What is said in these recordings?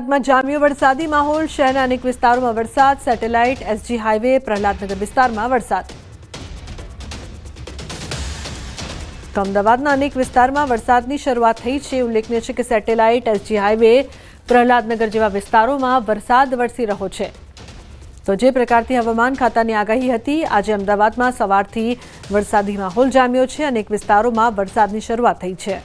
અમદાવાદમાં જામ્યો વરસાદી માહોલ, શહેરના અનેક વિસ્તારોમાં વરસાદ, સેટેલાઇટ, એસજી હાઈવે પ્રહલાદનગર વિસ્તારમાં વરસાદ. અમદાવાદના અનેક વિસ્તારમાં વરસાદની શરૂઆત થઈ છે. ઉલ્લેખનીય છે કે સેટેલાઇટ, એસજી હાઈવે પ્રહલાદનગર જેવા વિસ્તારોમાં વરસાદ વરસી રહ્યો છે. તો જે પ્રકારથી હવામાન ખાતાની આગાહી હતી, આજે અમદાવાદમાં સવારથી વરસાદી માહોલ જામ્યો છે. અનેક વિસ્તારોમાં વરસાદની શરૂઆત થઈ છે.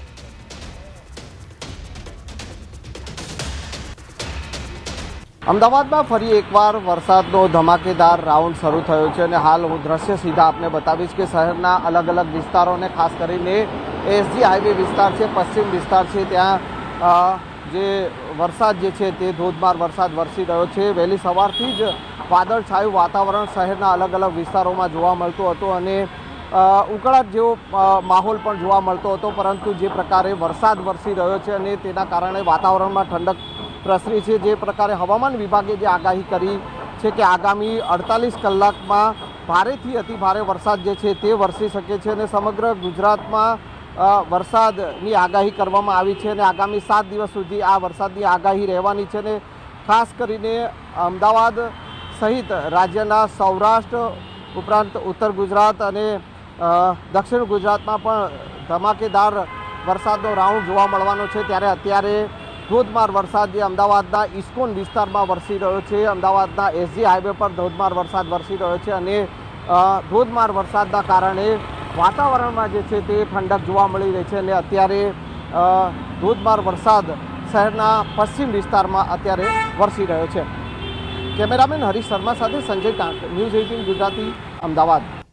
અમદાવાદમાં ફરી એકવાર વરસાદનો ધમાકેદાર રાઉન્ડ શરૂ થયો છે અને હાલ હું દ્રશ્ય સીધા આપને બતાવીશ કે શહેરના અલગ અલગ વિસ્તારોને ખાસ કરીને એસજી હાઈવે વિસ્તાર છે, પશ્ચિમ વિસ્તાર છે, ત્યાં જે વરસાદ જે છે તે ધોધમાર વરસાદ વરસી રહ્યો છે. વહેલી સવારથી જ વાદળછાયું વાતાવરણ શહેરના અલગ અલગ વિસ્તારોમાં જોવા મળતું હતું અને ઉકળાટ જેવો માહોલ પણ જોવા મળતો હતો, પરંતુ જે પ્રકારે વરસાદ વરસી રહ્યો છે અને તેના કારણે વાતાવરણમાં ઠંડક પ્રસરી છે જે પ્રકારે હવામાન વિભાગે જે આગાહી કરી છે કે આગામી અડતાલીસ કલાકમાં ભારેથી અતિ ભારે વરસાદ જે છે તે વરસી શકે છે અને સમગ્ર ગુજરાતમાં વરસાદની આગાહી કરવામાં આવી છે અને આગામી સાત દિવસ સુધી આ વરસાદની આગાહી રહેવાની છે અને ખાસ કરીને અમદાવાદ સહિત રાજ્યના સૌરાષ્ટ્ર ઉપરાંત ઉત્તર ગુજરાત અને દક્ષિણ ગુજરાતમાં પણ ધમાકેદાર વરસાદનો રાઉન્ડ જોવા મળવાનો છે. ત્યારે અત્યારે ધોધમાર વરસાદ જે અમદાવાદના ઇસ્કોન વિસ્તારમાં વરસી રહ્યો છે. અમદાવાદના એસજી હાઈવે પર ધોધમાર વરસાદ વરસી રહ્યો છે અને ધોધમાર વરસાદના કારણે વાતાવરણમાં જે છે તે ઠંડક જોવા મળી રહી છે અને અત્યારે ધોધમાર વરસાદ શહેરના પશ્ચિમ વિસ્તારમાં અત્યારે વરસી રહ્યો છે. કેમેરામેન હરીશ શર્મા સાથે સંજય ટાંક, ન્યૂઝ એઇટીન ગુજરાતી, અમદાવાદ.